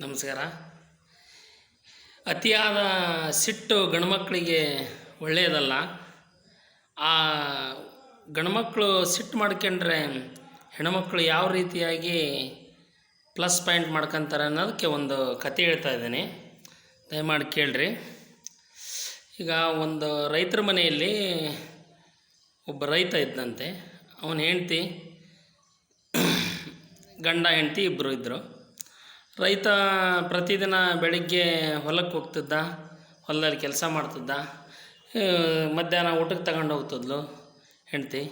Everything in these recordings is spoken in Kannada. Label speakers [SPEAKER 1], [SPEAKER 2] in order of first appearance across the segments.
[SPEAKER 1] ನಮಸ್ಕಾರ. ಅತಿಯಾದ ಸಿಟ್ಟು ಗಂಡ್ಮಕ್ಳಿಗೆ ಒಳ್ಳೆಯದಲ್ಲ. ಆ ಗಂಡ್ಮಕ್ಳು ಸಿಟ್ಟು ಮಾಡ್ಕೊಂಡ್ರೆ ಹೆಣ್ಮಕ್ಳು ಯಾವ ರೀತಿಯಾಗಿ ಪ್ಲಸ್ ಪಾಯಿಂಟ್ ಮಾಡ್ಕೊತಾರೆ ಅನ್ನೋದಕ್ಕೆ ಒಂದು ಕತೆ ಹೇಳ್ತಾ ಇದ್ದೀನಿ. ದಯಮಾಡಿ ಕೇಳ್ರಿ. ಈಗ ಒಂದು ರೈತರ ಮನೆಯಲ್ಲಿ ಒಬ್ಬ ರೈತ ಇದ್ದಂತೆ. ಅವನ ಹೆಂಡ್ತಿ, ಗಂಡ, ಹೆಂಡ್ತಿ ಇಬ್ಬರು ಇದ್ದರು ರೈತ ಪ್ರತಿದಿನ ಬೆಳಿಗ್ಗೆ ಹೊಲಕ್ಕೆ ಹೋಗ್ತಿದ್ದ, ಹೊಲದಲ್ಲಿ ಕೆಲಸ ಮಾಡ್ತಿದ್ದ ಮಧ್ಯಾಹ್ನ ಊಟಕ್ಕೆ ತಗೊಂಡು ಹೋಗ್ತಿದ್ಲು ಹೆಂಡ್ತಿ.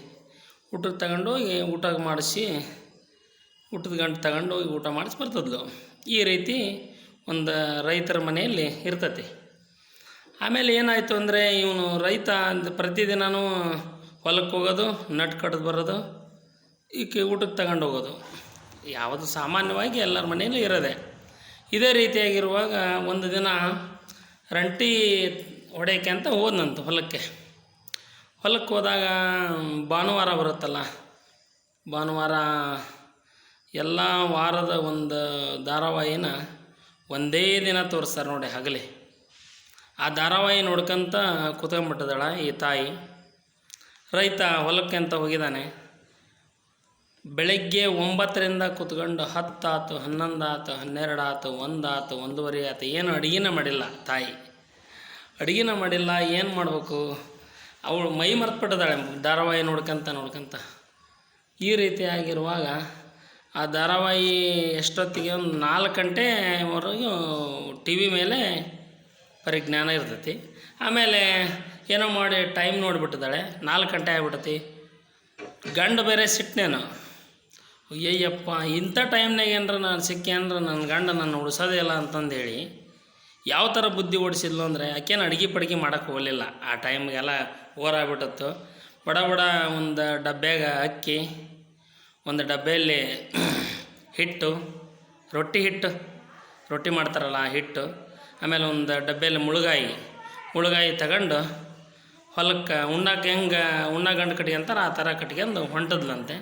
[SPEAKER 1] ಊಟಕ್ಕೆ ತಗೊಂಡೋಗಿ ಊಟ ಮಾಡಿಸಿ, ಊಟದ ಗಂಟು ತಗೊಂಡು ಹೋಗಿ ಊಟ ಮಾಡಿಸಿ ಬರ್ತಿದ್ಲು. ಈ ರೀತಿ ಒಂದು ರೈತರ ಮನೆಯಲ್ಲಿ ಇರ್ತತಿ. ಆಮೇಲೆ ಏನಾಯಿತು ಅಂದರೆ ಇವನು ರೈತ ಪ್ರತಿದಿನವೂ ಹೊಲಕ್ಕೆ ಹೋಗೋದು, ನಟ್ ಕಡ್ದು ಬರೋದು, ಈಕೆ ಊಟಕ್ಕೆ ತಗೊಂಡು ಹೋಗೋದು. ಯಾವುದು ಸಾಮಾನ್ಯವಾಗಿ ಎಲ್ಲರ ಮನೆಯಲ್ಲೂ ಇರೋದೆ. ಇದೇ ರೀತಿಯಾಗಿರುವಾಗ ಒಂದು ದಿನ ರಂಟಿ ಹೊಡೆಯೋಕ್ಕೆ ಅಂತ ಹೋದ್ನಂತ ಹೊಲಕ್ಕೆ. ಹೊಲಕ್ಕೆ ಹೋದಾಗ ಭಾನುವಾರ ಬರುತ್ತಲ್ಲ. ಭಾನುವಾರ ಎಲ್ಲ ವಾರದ ಒಂದು ಧಾರಾವಾಹಿನ ಒಂದೇ ದಿನ ತೋರಿಸ್ತಾರೆ ನೋಡಿ ಹಗಲಿ. ಆ ಧಾರಾವಾಹಿ ನೋಡ್ಕೊಂತ ಕೂತ್ಕೊಂಡ್ಬಿಟ್ಟದಳ ಈ ತಾಯಿ. ರೈತ ಹೊಲಕ್ಕೆ ಅಂತ ಹೋಗಿದ್ದಾನೆ. ಬೆಳಗ್ಗೆ ಒಂಬತ್ತರಿಂದ ಕೂತ್ಕೊಂಡು ಹತ್ತಾತು ಹನ್ನೊಂದು ಆತು ಹನ್ನೆರಡು ಒಂದು ಒಂದೂವರೆ ಆತು, ಏನು ಅಡುಗೆನ ಮಾಡಿಲ್ಲ ತಾಯಿ. ಅಡುಗೆನ ಮಾಡಿಲ್ಲ, ಏನು ಮಾಡಬೇಕು? ಅವಳು ಮೈ ಮರ್ತ್ಬಿಟ್ಟಿದ್ದಾಳೆ, ಧಾರಾವಾಹಿ ನೋಡ್ಕೊಂತ ನೋಡ್ಕೊಂತ. ಈ ರೀತಿಯಾಗಿರುವಾಗ ಆ ಧಾರಾವಾಹಿ ಎಷ್ಟೊತ್ತಿಗೆ? ಒಂದು ನಾಲ್ಕು ಗಂಟೆವರೆಗೂ ಟಿ ವಿ ಮೇಲೆ ಪರಿಜ್ಞಾನ ಇರ್ತೈತಿ. ಆಮೇಲೆ ಏನೋ ಮಾಡಿ ಟೈಮ್ ನೋಡಿಬಿಟ್ಟಿದ್ದಾಳೆ, ನಾಲ್ಕು ಗಂಟೆ ಆಗ್ಬಿಟ್ಟತಿ. ಗಂಡು ಬೇರೆ ಸಿಟ್ಟನೇನು ಅಯ್ಯಯ್ಯಪ್ಪ, ಇಂಥ ಟೈಮ್ನಾಗ ಏನರ ನಾನು ಸಿಕ್ಕಿ ಅಂದ್ರೆ ನನ್ನ ಗಂಡ ನನ್ನ ಉಳಿಸೋದೇ ಇಲ್ಲ ಅಂತಂದೇಳಿ ಯಾವ ಥರ ಬುದ್ಧಿ ಓಡಿಸಿದ್ಲು ಅಂದರೆ ಆಕೇನು ಅಡುಗೆ ಪಡ್ಗೆ ಮಾಡೋಕ್ಕೆ ಹೋಗಲಿಲ್ಲ. ಆ ಟೈಮ್ಗೆಲ್ಲ ಓರಾಗ್ಬಿಟ್ಟತ್ತು ಬಡ ಬಡ ಒಂದು ಡಬ್ಬ್ಯಾಗ ಅಕ್ಕಿ, ಒಂದು ಡಬ್ಬೆಯಲ್ಲಿ ಹಿಟ್ಟು, ರೊಟ್ಟಿ ಹಿಟ್ಟು, ರೊಟ್ಟಿ ಮಾಡ್ತಾರಲ್ಲ ಆ ಹಿಟ್ಟು, ಆಮೇಲೆ ಒಂದು ಡಬ್ಬೆಯಲ್ಲಿ ಮುಳುಗಾಯಿ ಮುಳುಗಾಯಿ ತಗೊಂಡು ಹೊಲಕ್ಕೆ ಉಣ್ಣಕ್ಕೆ ಹೆಂಗೆ ಉಣ್ಣ ಗಂಡು ಕಟ್ಗೆ ಆ ಥರ ಕಟ್ಕೊಂಡು ಹೊಂಟದ್ಲಂತೆ.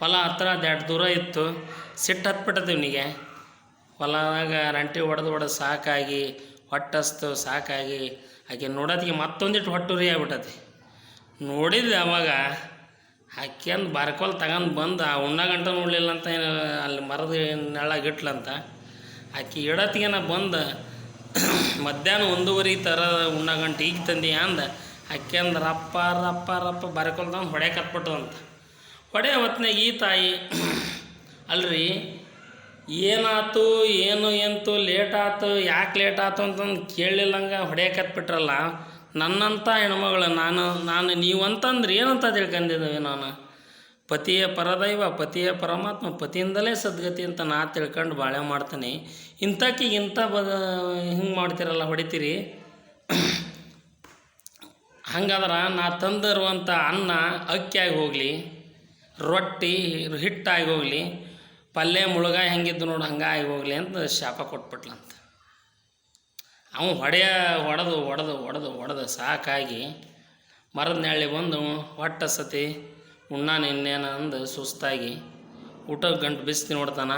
[SPEAKER 1] ಹೊಲ ಹತ್ರ ದಡ್ಡ ದೂರ ಇತ್ತು. ಸಿಟ್ಟು ಹತ್ಬಿಟ್ಟದ ಇವನಿಗೆ. ಹೊಲದಾಗ ರಂಟಿ ಹೊಡೆದು ಹೊಡೆದು ಸಾಕಾಗಿ, ಹೊಟ್ಟಸ್ತು, ಸಾಕಾಗಿ. ಆಕೆ ನೋಡೋದಕ್ಕೆ ಮತ್ತೊಂದಿಟ್ಟು ಹೊಟ್ಟುರಿ ಆಗ್ಬಿಟ್ಟತಿ ನೋಡಿದ್ದೆ ಅವಾಗ ಹಾಕ್ಯಂದು ಬಾರ್ಕೋಲ್ ತಗೊಂಡು ಬಂದು, ಆ ಉಣ್ಣ ಗಂಟ ನೋಡಲಿಲ್ಲ ಅಂತ ಅಲ್ಲಿ ಮರದ ನೆಳಗಿಟ್ಲಂತ ಆಕೆ ಇಡತ್ತಿಗೆನ ಬಂದು, ಮಧ್ಯಾಹ್ನ ಒಂದೂವರೆ ಥರ ಉಣ್ಣ ಗಂಟೆ ಈಗ ತಂದಿ ಅಂದ ಹಾಕ್ಯಂದು ರಪ್ಪ ರಪ್ಪ ರಪ್ಪ ಬಾರ್ಕೋಲ್ ತಗೊಂಡು ಹೊಡ್ಯಕ್ಕೆ ಹತ್ಬಿಟ್ಟದಂತ ಹೊಡೆ ಹೊತ್ನಾಗ ಈ ತಾಯಿ. ಅಲ್ರಿ, ಏನಾತು, ಏನು ಎಂತು ಲೇಟ್ ಆತು ಯಾಕೆ ಲೇಟ್ ಆತು ಅಂತಂದು ಕೇಳಲಿಲ್ಲಂಗ ಹೊಡೆಯಕತ್ಬಿಟ್ರಲ್ಲ ನನ್ನಂಥ ಹೆಣ್ಮಗಳು, ನಾನು ನಾನು ನೀವು ಅಂತಂದ್ರೆ ಏನಂತ ತಿಳ್ಕೊಂಡಿದ್ದೇವೆ ನಾನು? ಪತಿಯ ಪರದೈವ, ಪತಿಯ ಪರಮಾತ್ಮ, ಪತಿಯಿಂದಲೇ ಸದ್ಗತಿ ಅಂತ ನಾ ತಿಳ್ಕೊಂಡು ಬಾಳೆ ಮಾಡ್ತೀನಿ. ಇಂಥಕ್ಕೆ ಇಂಥ ಬದ, ಹಿಂಗೆ ಮಾಡ್ತೀರಲ್ಲ, ಹೊಡಿತೀರಿ? ಹಂಗಾದ್ರೆ ನಾ ತಂದಿರುವಂಥ ಅನ್ನ ಅಕ್ಕಿಯಾಗಿ ಹೋಗಲಿ. ರೊಟ್ಟಿ ಹಿಟ್ಟಾಗಿ ಹೋಗಲಿ, ಪಲ್ಯ ಮುಳುಗ ಹೆಂಗಿದ್ದು ನೋಡು ಹಂಗಾಗಿ ಹೋಗಲಿ ಅಂತ ಶಾಪ ಕೊಟ್ಬಿಟ್ಲಂತ. ಅವನು ಹೊಡೆಯ ಹೊಡೆದು ಹೊಡೆದು ಹೊಡೆದು ಹೊಡೆದು ಸಾಕಾಗಿ ಮರದ ನೆಳ್ಳಿ ಬಂದು ಹೊಟ್ಟ ಸತಿ ಉಣ್ಣಾನ ಇನ್ನೇನು ಅಂದು ಸುಸ್ತಾಗಿ ಊಟ ಗಂಟು ಬಿಸಿ ನೋಡ್ತಾನ.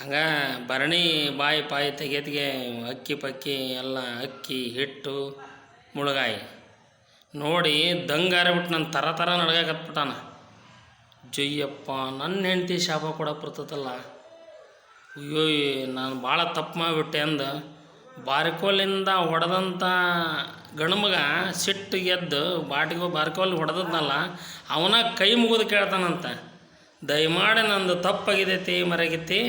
[SPEAKER 1] ಹಂಗೆ ಭರಣಿ ಬಾಯಿ ಪಾಯಿ ತೆಗೆತಿಗೆ ಅಕ್ಕಿ ಪಕ್ಕಿ ಎಲ್ಲ ಅಕ್ಕಿ, ಹಿಟ್ಟು, ಮುಳುಗಾಯಿ. ನೋಡಿ ದಂಗಾರ ಬಿಟ್ಟು ನನ್ನ ಥರ ಥರ ನಡ್ಗಾಕತ್ಬಿಟ್ಟಾನ. ಜಯ್ಯಪ್ಪ ನನ್ನ ಹೆಂಡತಿ ಶಾಪ ಕೊಡಕ್ಕೆ ಬರ್ತದಲ್ಲ. ಅಯ್ಯೋ ನಾನು ಭಾಳ ತಪ್ಪು ಮಾಡಿಬಿಟ್ಟೆ ಅಂದ. ಬಾರ್ಕೋಲಿಂದ ಹೊಡೆದಂಥ ಗಣಮಗ ಸಿಟ್ಟು ಗೆದ್ದು ಬಾಟಿಗೆ ಬಾರ್ಕೋಲ್ ಹೊಡೆದದ್ನಲ್ಲ, ಅವನ ಕೈ ಮುಗಿದು ಕೇಳ್ತಾನಂತ. ದಯಮಾಡಿ ನಂದು ತಪ್ಪಾಗಿದೈತಿ ಮರಗಿತಿ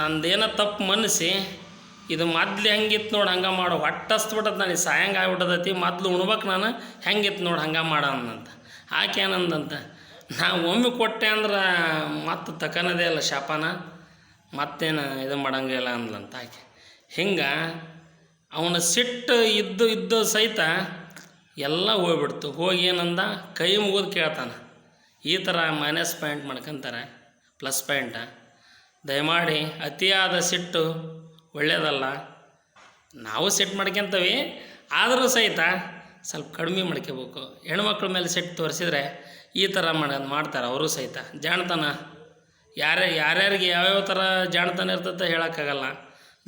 [SPEAKER 1] ನಂದೇನೋ ತಪ್ಪು ಮನ್ನಿಸಿ ಇದು ಮೊದ್ಲು ಹೆಂಗಿತ್ತು ನೋಡಿ ಹಂಗೆ ಮಾಡು. ಹೊಟ್ಟೆ ನಾನು ನನಗೆ ಸಾಯಂಗ ಆಗ್ಬಿಟ್ಟದೈತಿ, ಮೊದ್ಲು ಉಣ್ಬೇಕು ನಾನು ಹೆಂಗಿತ್ತು ನೋಡಿ ಹಂಗೆ ಮಾಡ ಅಂದಂತ ಆಕೆ ಏನಂದಂತ, ನಾ ಒಮ್ಮೆ ಕೊಟ್ಟೆ ಅಂದ್ರೆ ಮತ್ತೆ ತಕನದೇ ಇಲ್ಲ ಶಾಪನ, ಮತ್ತೇನು ಇದು ಮಾಡಂಗಿಲ್ಲ ಅಂದ್ಲಂತ ಆಕೆ. ಹಿಂಗೆ ಅವನ ಸಿಟ್ಟು ಇದ್ದು ಇದ್ದು ಸಹಿತ ಎಲ್ಲ ಹೋಗ್ಬಿಡ್ತು. ಹೋಗಿ ಏನಂದ, ಕೈ ಮುಗಿದು ಕೇಳ್ತಾನೆ. ಈ ಥರ ಮೈನಸ್ ಪಾಯಿಂಟ್ ಮಾಡ್ಕೊಂತಾರೆ ಪ್ಲಸ್ ಪಾಯಿಂಟ ದಯಮಾಡಿ ಅತಿಯಾದ ಸಿಟ್ಟು ಒಳ್ಳೆಯದಲ್ಲ ನಾವು ಸೆಟ್ ಮಾಡ್ಕೊಂತೀವಿ, ಆದರೂ ಸಹಿತ ಸ್ವಲ್ಪ ಕಡಿಮೆ ಮಾಡ್ಕೋಬೇಕು. ಹೆಣ್ಮಕ್ಳ ಮೇಲೆ ಸೆಟ್ ತೋರಿಸಿದ್ರೆ ಈ ಥರ ಮಾಡ, ಮಾಡ್ತಾರೆ ಅವರು ಸಹಿತ. ಜಾಣತನ, ಯಾರ, ಯಾರ್ಯಾರಿಗೆ ಯಾವ್ಯಾವ ಥರ ಜಾಣತನ ಇರ್ತೈತೆ ಹೇಳೋಕ್ಕಾಗಲ್ಲ.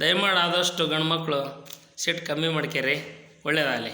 [SPEAKER 1] ದಯಮಾಡಿ ಆದಷ್ಟು ಗಂಡು ಮಕ್ಕಳು ಸೆಟ್ ಕಮ್ಮಿ ಮಾಡ್ಕೇರಿ, ಒಳ್ಳೇದಾಗಲಿ.